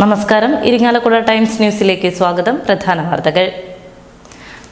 നമസ്കാരം. ഇരിങ്ങാലക്കുട ടൈംസ് ന്യൂസിലേക്ക് സ്വാഗതം. പ്രധാന വാർത്തകൾ.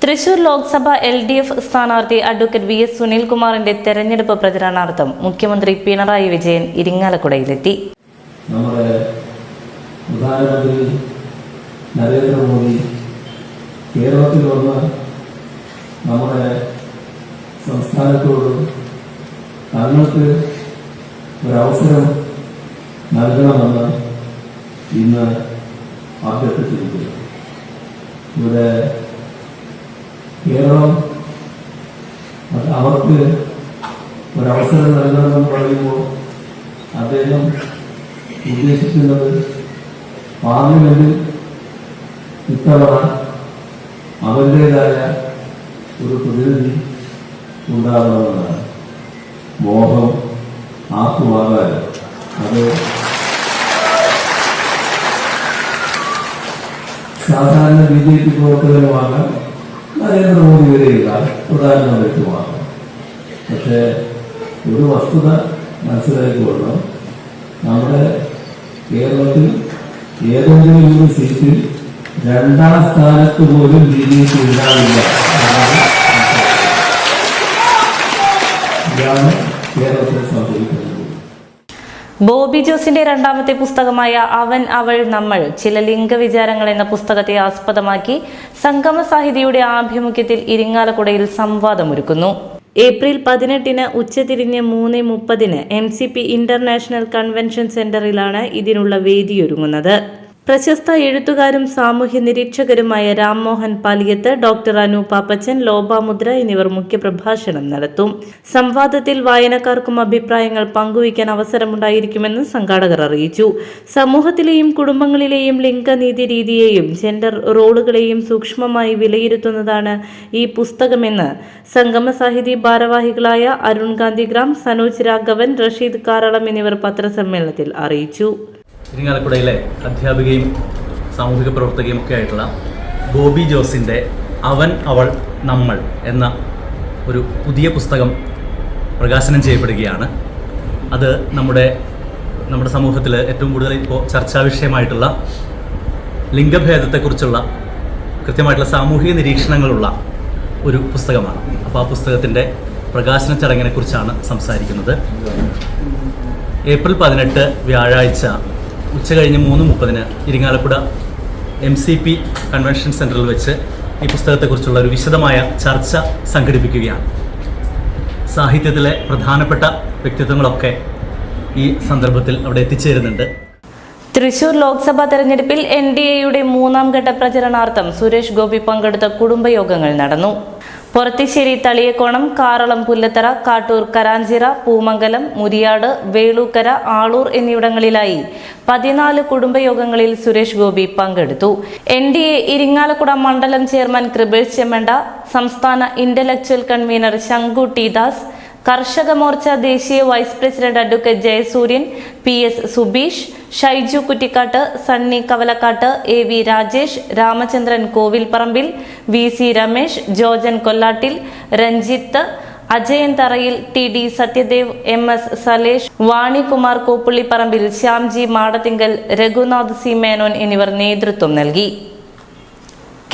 Thrissur Lok Sabha L D F സ്ഥാനാർത്ഥി അഡ്വക്കേറ്റ് വി എസ് സുനിൽകുമാറിന്റെ തെരഞ്ഞെടുപ്പ് പ്രചരണാർത്ഥം മുഖ്യമന്ത്രി പിണറായി വിജയൻ ഇരിങ്ങാലക്കുടയിലെത്തി. നമ്മുടെ സംസ്ഥാനത്തോട് തങ്ങൾക്ക് ഒരവസരം നൽകണമെന്ന് ഇന്ന് അഭ്യർത്ഥിച്ചിരിക്കുന്നത് ഇവിടെ കേരളം അവർക്ക് ഒരവസരം നൽകണമെന്ന് പറയുമ്പോൾ അദ്ദേഹം ഉദ്ദേശിക്കുന്നത് പാർലമെന്റിൽ ഇത്തവണ അവരുടേതായ ഒരു പ്രതിനിധി ഉണ്ടാകണമെന്നാണ്. മോഹം ആക്കുമാകാൻ അത് സാധാരണ ബി ജെ പി പ്രവർത്തകരുമാണ് നരേന്ദ്രമോദി വരെയുള്ള പ്രധാനമന്ത്രിക്കുമാകാം പക്ഷേ ഒരു വസ്തുത മനസ്സിലാക്കിക്കൊള്ളണം. നമ്മുടെ കേരളത്തിൽ ഏതെങ്കിലും ഒരു സീറ്റിൽ രണ്ടാം സ്ഥാനത്ത് പോലും ബി ജെ പി ഉണ്ടാവില്ല. ബോബി ജോസിന്റെ രണ്ടാമത്തെ പുസ്തകമായ അവൻ അവൾ നമ്മൾ ചില ലിംഗവിചാരങ്ങൾ എന്ന പുസ്തകത്തെ ആസ്പദമാക്കി സംഗമ സാഹിതിയുടെ ആഭിമുഖ്യത്തിൽ ഇരിങ്ങാലക്കുടയിൽ സംവാദമൊരുക്കുന്നു. ഏപ്രിൽ പതിനെട്ടിന് ഉച്ചതിരിഞ്ഞ് മൂന്ന് മുപ്പതിന് M C P international convention സെന്ററിലാണ് ഇതിനുള്ള വേദിയൊരുങ്ങുന്നത്. പ്രശസ്ത എഴുത്തുകാരും സാമൂഹ്യ നിരീക്ഷകരുമായ രാംമോഹൻ പാലിയത്ത് ഡോക്ടർ അനു പാപ്പച്ചൻ ലോപാമുദ്ര എന്നിവർ മുഖ്യപ്രഭാഷണം നടത്തും. സംവാദത്തിൽ വായനക്കാർക്കും അഭിപ്രായങ്ങൾ പങ്കുവയ്ക്കാൻ അവസരമുണ്ടായിരിക്കുമെന്ന് സംഘാടകർ അറിയിച്ചു. സമൂഹത്തിലെയും കുടുംബങ്ങളിലെയും ലിംഗനീതി രീതിയെയും ജെൻഡർ റോളുകളെയും സൂക്ഷ്മമായി വിലയിരുത്തുന്നതാണ് ഈ പുസ്തകമെന്ന് സംഗമ സാഹിതി ഭാരവാഹികളായ അരുൺ ഗാന്ധിഗ്രാം സനോജ് രാഘവൻ റഷീദ് കാരളം എന്നിവർ പത്രസമ്മേളനത്തിൽ അറിയിച്ചു. ഇരിങ്ങാലക്കുടയിലെ അധ്യാപികയും സാമൂഹിക പ്രവർത്തകയും ഒക്കെ ആയിട്ടുള്ള ബോബി ജോസിന്റെ അവൻ അവൾ നമ്മൾ എന്ന ഒരു പുതിയ പുസ്തകം പ്രകാശനം ചെയ്യപ്പെടുകയാണ്. അത് നമ്മുടെ നമ്മുടെ സമൂഹത്തിൽ ഏറ്റവും കൂടുതൽ ഇപ്പോൾ ചർച്ചാ വിഷയമായിട്ടുള്ള ലിംഗഭേദത്തെക്കുറിച്ചുള്ള കൃത്യമായിട്ടുള്ള സാമൂഹിക നിരീക്ഷണങ്ങളുള്ള ഒരു പുസ്തകമാണ്. അപ്പോൾ ആ പുസ്തകത്തിന്റെ പ്രകാശന ചടങ്ങിനെക്കുറിച്ചാണ് സംസാരിക്കുന്നത്. ഏപ്രിൽ പതിനെട്ട് വ്യാഴാഴ്ച ഉച്ച കഴിഞ്ഞ് മൂന്ന് മുപ്പതിന് Irinjalakuda M C P convention സെന്ററിൽ വെച്ച് ഈ പുസ്തകത്തെക്കുറിച്ചുള്ള ഒരു വിശദമായ ചർച്ച സംഘടിപ്പിക്കുകയാണ്. സാഹിത്യത്തിലെ പ്രധാനപ്പെട്ട വ്യക്തിത്വങ്ങളൊക്കെ ഈ സന്ദർഭത്തിൽ അവിടെ എത്തിച്ചേരുന്നുണ്ട്. തൃശൂർ ലോക്സഭാ തെരഞ്ഞെടുപ്പിൽ എൻ ഡി എയുടെ മൂന്നാം ഘട്ട പ്രചരണാർത്ഥം സുരേഷ് ഗോപി പങ്കെടുത്ത കുടുംബയോഗങ്ങൾ നടന്നു. പൊറത്തിശ്ശേരി തളിയക്കോണം കാറളം പുല്ലത്തറ കാട്ടൂർ കരാഞ്ചിറ പൂമംഗലം മുരിയാട് വേളൂക്കര ആളൂർ എന്നിവിടങ്ങളിലായി പതിനാല് കുടുംബയോഗങ്ങളിൽ സുരേഷ് ഗോപി പങ്കെടുത്തു. എൻ ഡി എ ഇരിങ്ങാലക്കുട മണ്ഡലം ചെയർമാൻ കൃപേഷ് ചെമ്മണ്ട സംസ്ഥാന intellectual convener Shanku T Das Karshaka Morcha ദേശീയ vice president advocate Jayasuryan P S Subeesh Shaiju Kuttikkatt Sunny Kavalakkatt A V Rajesh Ramachandran Kovilparambil V C Ramesh Jojan Kollattil Ranjith Ajayan Tharayil T D Sathyadev M S Salesh Vanikumar Koppullipparambil Shyamji Madathinkal Raghunath C Menon എന്നിവർ നേതൃത്വം നൽകി.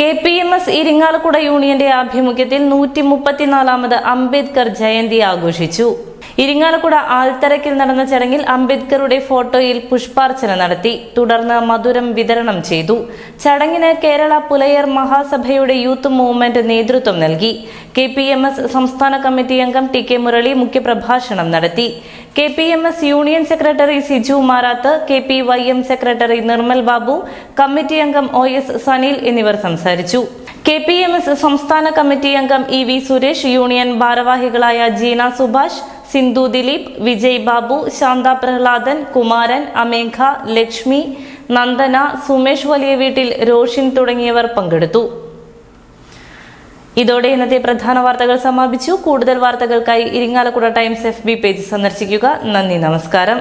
K P M S Irinjalakuda യൂണിയന്റെ ആഭിമുഖ്യത്തിൽ നൂറ്റി മുപ്പത്തിനാലാമത് അംബേദ്കർ ജയന്തി ആഘോഷിച്ചു. ഇരിങ്ങാലക്കുട ആൽത്തറയ്ക്കിൽ നടന്ന ചടങ്ങിൽ അംബേദ്കറുടെ ഫോട്ടോയിൽ പുഷ്പാർച്ചന നടത്തി. തുടർന്ന് മധുരം വിതരണം ചെയ്തു. ചടങ്ങിന് കേരള പുലയർ മഹാസഭയുടെ യൂത്ത് മൂവ്മെന്റ് നേതൃത്വം നൽകി. കെ പി എം എസ് സംസ്ഥാന കമ്മിറ്റി അംഗം ടി കെ മുരളി മുഖ്യപ്രഭാഷണം നടത്തി. K P M S union secretary Siju Marath K P Y M secretary Nirmal Babu committee അംഗം ഒ എസ് സനീൽ എന്നിവർ സംസാരിച്ചു. കെ പി എം എസ് സംസ്ഥാന കമ്മിറ്റി അംഗം ഇ വി സുരേഷ് യൂണിയൻ ഭാരവാഹികളായ ജീന സുഭാഷ് സിന്ധു ദിലീപ് വിജയ് ബാബു ശാന്ത പ്രഹ്ലാദൻ കുമാരൻ അമേഘ ലക്ഷ്മി നന്ദന സുമേഷ് വലിയ വീട്ടിൽ രോഷിൻ തുടങ്ങിയവർ പങ്കെടുത്തു. ഇതോടെ ഇന്നത്തെ പ്രധാന വാർത്തകൾ സമാപിച്ചു. കൂടുതൽ വാർത്തകൾക്കായി Irinjalakuda Times F B page സന്ദർശിക്കുക. നന്ദി നമസ്കാരം.